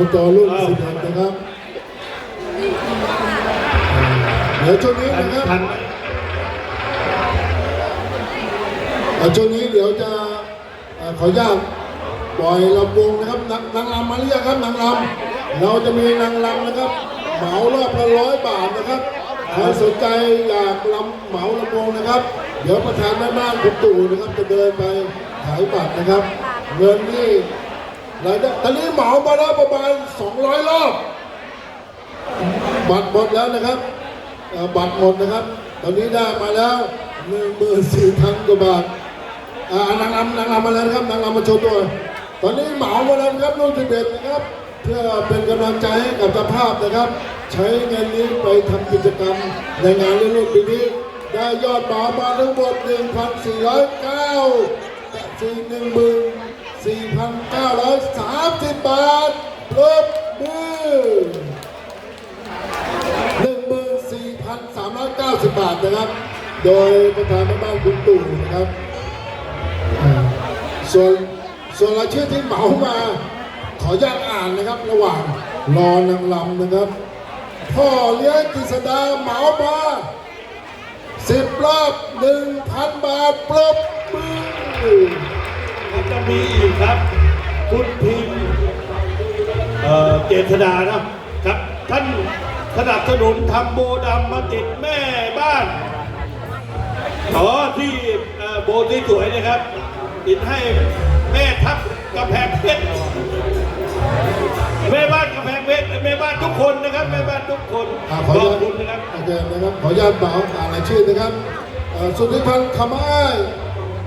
นะครับกับพลอบจรุ่นสิบเอ็ดนะครับเดี๋ยวช่วงนี้ทันนะครับทันเอ่อช่วงนี้เดี๋ยวจะเอ่อขออนุญาตปล่อยลำวงนะครับนางนางรำมาเรียกครับนางรำเราจะมีนางรำนะครับเหมารอบละร้อยบาทนะครับใครสนใจอยากลำเหมาลำวงนะครับ เดี๋ยวประธานแม่บ้านคุณตู่นะครับจะเดินไปขายบัตรนะครับ เงินนี่ รายได้ตอนนี้เหมามาแล้วประมาณ 200 รอบ บัตรหมดแล้วนะครับบัตรหมดนะครับ ตอนนี้ได้มาแล้วหนึ่งหมื่นสี่พันกว่าบาทอ่านางรำนางรำมาแล้วนะครับนางรำมาโชว์ตัว ตอนนี้เหมามาแล้วนะครับรุ่นที่เด็ดนะครับ เพื่อเป็นกำลังใจให้กับเจ้าภาพนะครับ ใช้เงินนี้ไปทำกิจกรรมในงานเรื่องรุ่นปีนี้ได้ยอดเหมามาทั้งหมด1,409แต่สี่หนึ่ งหมื่นสี่พันเก้าร้อยสามสิบบาทลบมือ14,390 บาทนะครับ โดยประธานแม่บ้านคุณตู่นะครับ ส่วนส่วนรายชื่อที่เหมามาขออนุญาตอ่านนะครับ ระหว่างรอนางลำนะครับ พ่อเลี้ยงกฤษดาเหมามาสิบรอบหนึ่งพันบาทปรบมือ มันจะมีอีกครับ คุณพิมพ์เอ่อเจษดานะครับ ท่านสนับสนุนทำโบดำมาติดแม่บ้านอ๋อที่เอ่อโบที่สวยนะครับ ติดให้แม่ทัพกำแพงเพชรแม่บ้านกำแพงเพชรแม่บ้านทุกคนนะครับแม่บ้านทุกคนอ่าขขออนุอบญาตคุณนะครับโอเคนะครับขออนุญาตเบาอ่านรายชื่อนะครับเอ่อสุทธิพันธ์คำอ้าย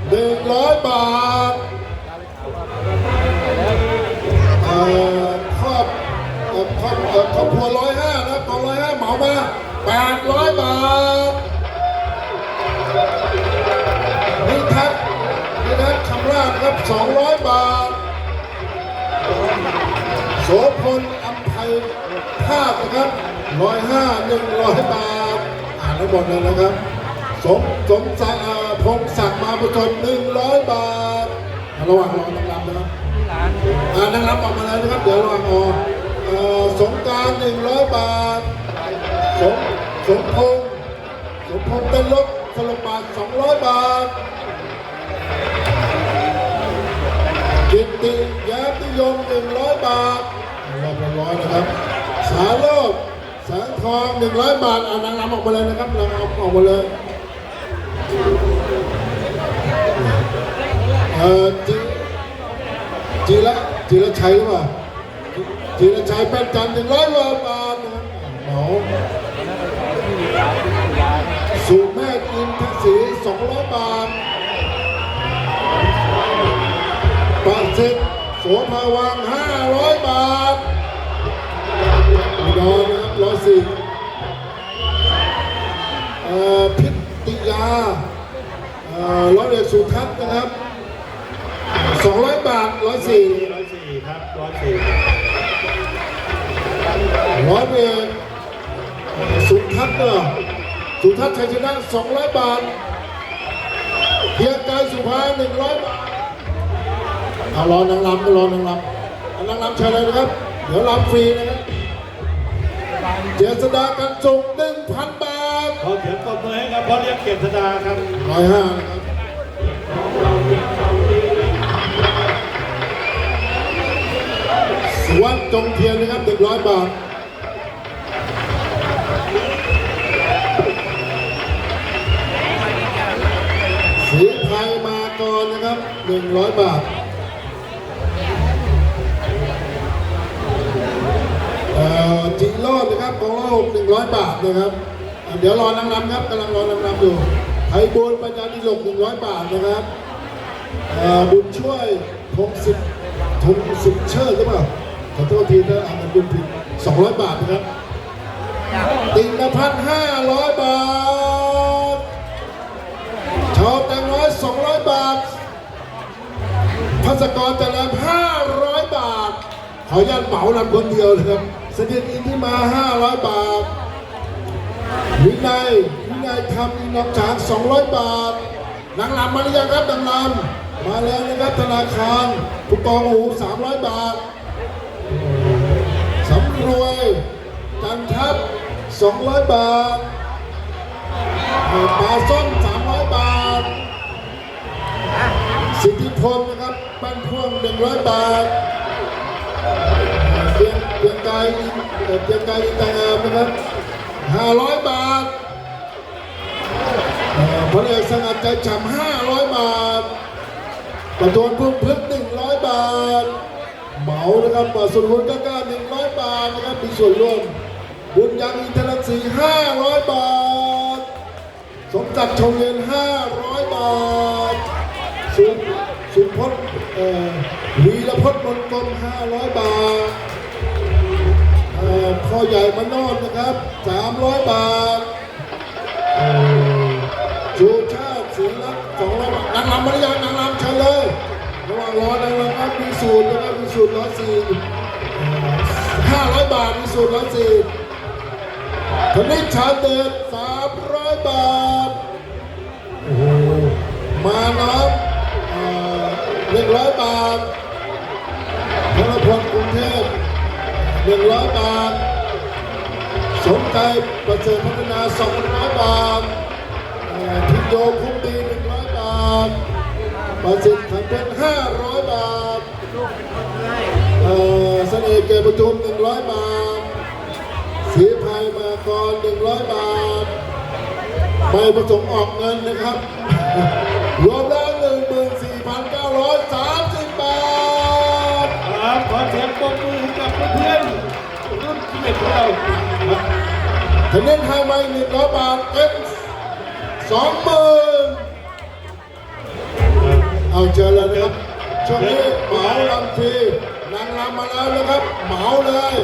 หนึ่งร้อยบาทเอ่อครอบครอบครอบครัวร้อยห้านะครับกองร้อยห้าเหมามาแปดร้อยบาทนิทัศนิทัศคำราชครับสองร้อยบาท โสพลอัมไพภาพนะครับร้อยห้าหนึ่งร้อยบาท อ่านทั้งหมดเลยนะครับ สม สมศักดิ์อ่า พงศักดิ์มาประชนหนึ่งร้อยบาท ระหว่างรอนางรำนะครับนางรำออกมาแล้วนะครับ เดี๋ยวระหว่างออกเอ่อสงการหนึ่งร้อยบาท สมสมพงษ์สมพงษ์เป็นลบสลบบาทสองร้อยบาทกิตติยาติยมหนึ่งร้อยบาทรอบละร้อยนะครับ สาโลกแสงทองหนึ่งร้อยบาทอ่านางรำออกมาเลยนะครับนางรำออกมาเลย เอ่อจีจีละจีละชัยหรือเปล่าจีละชัยเป็นจันหนึ่งร้อยบาทนะครับเหมาสูแม่กินทักษีสองร้อยบาทปาสิทธิ์โสภาวังห้าร้อยบาทอุดรนะครับร้อยสิบเอ่อพิติยาร้อยเอกสุทัศน์นะครับ สองร้อยบาทร้อยสี่ร้อยสี่ครับร้อยสี่ร้อยเอกสุทัศน์เนอะสุทัศน์ชัยชนะสองร้อยบาทเพียงกายสุภาหนึ่งร้อยบาทเอารอนางรำก็รอนางรำเอานางรำเชิญเลยนะครับ เดี๋ยวรำฟรีนะครับเจษดากันส่งหนึ่งพันบาทขอเสียงปรบมือให้ครับพ่อเลี้ยงเกษดาครับร้อยห้านะครับ วัดจงเทียนนะครับหนึ่งร้อยบาทสีไทยมากรนะครับหนึ่งร้อยบาทจิงโลดนะครับของเราหนึ่งร้อยบาทนะครับ เดี๋ยวรอนางรำครับกำลังรอนางรำอยู่ไทยบุญปัญญาดิลกหนึ่งร้อยบาทนะครับบุญช่วยทงสิบทงสิบเชิดหรือเปล่า ขอโทษทีถ้าอ่านมันบุญผิดสองร้อยบาทนะครับ ตินพันห้าร้อยบาท ชาวแตงร้อยสองร้อยบาท พัสกรแต่ละ500 บาท ขออนุญาตเหมาลำคนเดียวนะครับ เสด็จอินที่มา 500 บาท วินัยวินัยทำอินอกจาก200 บาทนางลำมาหรือยังครับนางลำมาแล้วนะครับธนาคารผู้กองหู300 บาท 200 บาทปลาส้ม300 บาท สิทธิพลนะครับบ้านพ่วง 100 บาทเอ่อเพียงเพียงกายเพียงกายอินตางามนะครับ 500 บาทพลเอกสงัดใจฉ่ำ500 บาทประทวนพุ่มพึ่ง100 บาท เหมานะครับปอสุนทรก้าก้า100 บาทนะครับมีส่วนร่วม บุญยังอินทรศรี500 บาท สมจักรชงเย็น500 บาท สุสุพจน์วีรพจน์มนตน500 บาทเอ่อพ่อใหญ่มโนดนะครับ 300 บาทชูชาติศรีรัตน์200บาทนางรำมารยังนางรำเชิญเลยระหว่างรอนางรำครับมีสูตรนะครับมีสูตรร้อยสี่ห้าร้อยบาทมีสูตรร้อยสี่ ธนิชชาเดชสามร้อยบาท โอ้โห มาน้ำหนึ่งร้อยบาทพลพลกรุงเทพหนึ่งร้อยบาท สมใจประเสริฐพัฒนาสองร้อยบาททิโยคุ้มดีหนึ่งร้อยบาท ประสิทธิ์ขันเป็นห้าร้อยบาทเอ่อเสน่ห์เกยประทุมหนึ่งร้อยบาท สีภัยมากรหนึ่งร้อยบาทไม่ประสงค์ออกเงินนะครับ รวมแล้วหนึ่งหมื่นสี่พันเก้าร้อยสามสิบบาท ครับ ขอเสียงปรบมือให้กับเพื่อนๆรุ่นที่เด็กของเราครับคะแนนไทยไม่หนึ่งร้อยบาทเป็นสองหมื่นเอาเจอแล้วนะครับช่วงนี้เหมาลำฟรีนางรำมาแล้วนะครับ เหมาเลย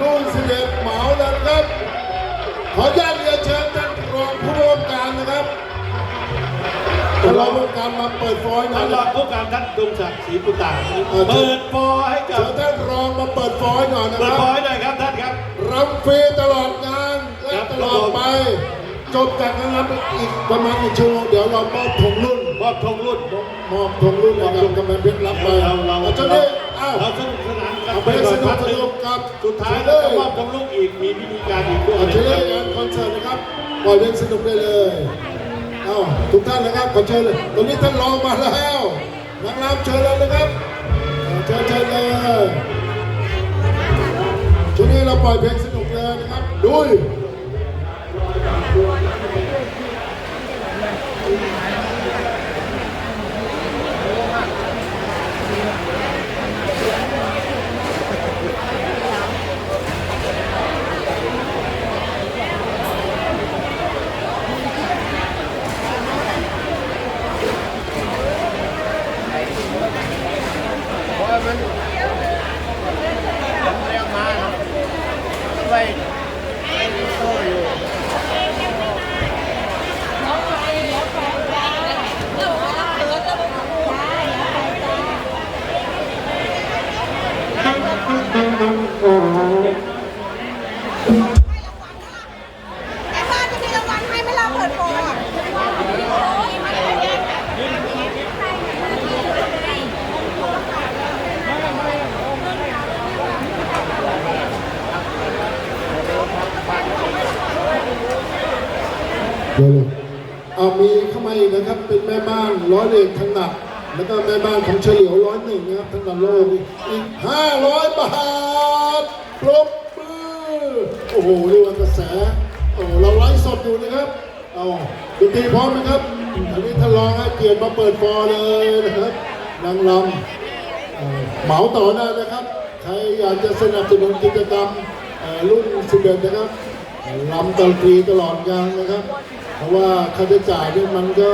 รุ่นสิบเอ็ดเหมาแล้วนะครับ ขออนุญาตเรียนเชิญท่านรองผู้ร่วมการนะครับท่านรองผู้ร่วมการมาเปิดฟอยล์หน่ท่าอนยรนะองผู้การทัดดงศักดิ์ศรีปุตตาเออเปิดฟอร์ให้กับเชิญท่านรองมาเปิดฟอยล์หน่อยนะเปิคดรับฟอร์ให้หน่อยครับท่านครับรำฟรีตลอดงานและครับตลอดไปจบจากนั้นรับอีกประมาณอีกชั่วโมงเดี๋ยวเรามอบถุงรุ่นมอบธงรุ่นมอบถุงรุ่นให้กับกำนันเพชรรับไปเราเราเอาเจ้านี้อ้าวเราสนุกสนานกัน เอาไปไปก่อสนนุพักกสหนึ่งนุกกับสุดท้ายเลเราจะยมอบธงลูกอีกมีพิธีการอีกด้วยเอาเชิญเลยงานคอนเสิร์ตนะครับปล่อยเพลงสนุกได้เลยเอ้าทุกท่านนะครับขอเชิญเลยตอนนี้ท่านรองมาแล้วนางรำเชิญเลยนะครับเอาเชิญเชิญเลยช่วงนี้เราปล่อยเพลงสนุกเลยนะครับดุย แต่บ้านจะมีรางวัลให้ไม่เราเปิดโปรอะ เดี๋ยวเลยเอามีเข้ามาอีกนะครับ เป็นแม่บ้านร้อยเอกถนัดแล้วก็แม่บ้านของเฉลียวร้อยหนึ่งนะครับถนัดโลกอีกห้าร้อยบาทปรบมือโอ้โหเรียกว่ากระแสโอ้เราไลฟ์สดอยู่นะครับเอาดนตรีพร้อมนะครับอันนี้ท่านรองให้เกียรติมาเปิดฟอร์เลยนะครับนางรำเหมาต่อได้นะครับ ใครอยากจะสนับสนุนกิจกรรมเอ่อรุ่น11นะครับลำตลฟรีตลอดงานนะครับ ราะว่าค่าใช้จ่ายเนี่ยมันก็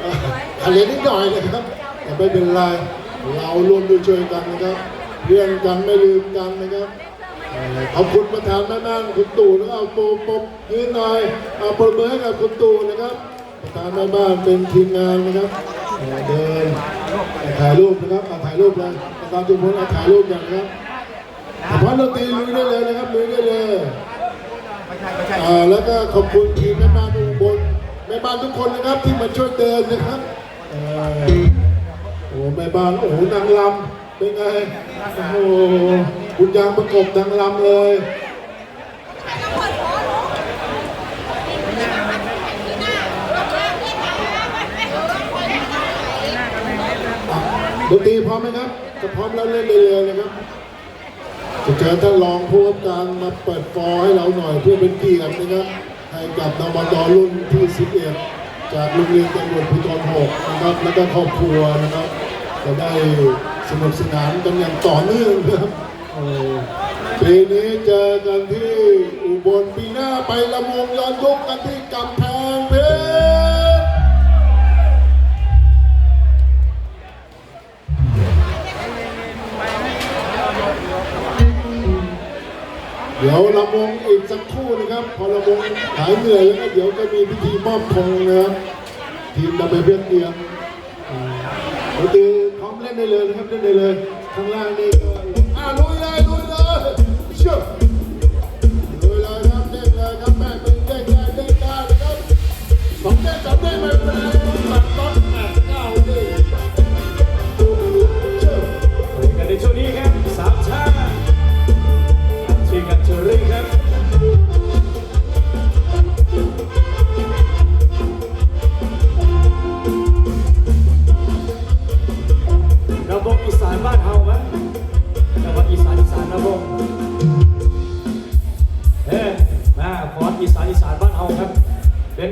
เอ่ออาเลนิดหน่อยนะครับ แต่ไม่เป็นไร เราร่วมด้วยช่วยกันนะครับ เรื่องกันไม่ลืมกันนะครับเอ่อขอบคุณประธานแม่บ้านคุณตู่แล้วเอาโปรปยืนหน่อยเอาปรบมือให้กับคุณตู่นะครับ ประธานแม่บ้านเป็นทีมงานนะครับเดินถ่ายรูปนะครับเอาถ่ายรูปเลยประธานจุมพลเอาถ่ายรูปอย่างนะครับเฉพาะดนตรีลุยได้เลยนะครับลุยได้เลย อ่าแล้วก็ขอบคุณทีมแม่บ้านอุบลแม่บ้านทุกคนนะครับที่มาช่วยเดินนะครับเอ่อโอ้แม่บ้านโอ้โหนางลำเป็นไงโอ้โหคุณยางประกบนางลำเลยต้องเปิดนตรีพร้อมไหมครับจะพร้อมแล้วเล่นเลยเลยนะครับ จะเชิญท่านรองผู้ว่าการมาเปิดฟอร์ให้เราหน่อยเพื่อเป็นเกียรตินะครับ ให้กับนมดรุ่นที่ 11 จากโรงเรียนตำรวจภูธร6นะครับ แล้วก็ครอบครัวนะครับจะได้สนุกสนานกันอย่างต่อเนื่องนะครับโอ้ปีนี้เจอกันที่อุบลปีหน้าไปละมงย้อนยุคกันที่กำแพง ดี๋ยวลำวงอีกสักครู่นะครับ พอลำวงหายเหนื่อยแล้วก็เดี๋ยวจะมีพิธีมอบธงนะครับทีมดับเบิลเบียเตรียมอ่าดนตรีพร้อมเล่นได้เลยนะครับเล่นได้เลยข้างล่างนี่ก็อ่าลุยเลยลุยเลยเชื่อลุยเลยครับเล่นเลยครับแม่เป็นเด้งได้เด้งได้นะครับสองเด้งสามเด้งไม่เป็นไร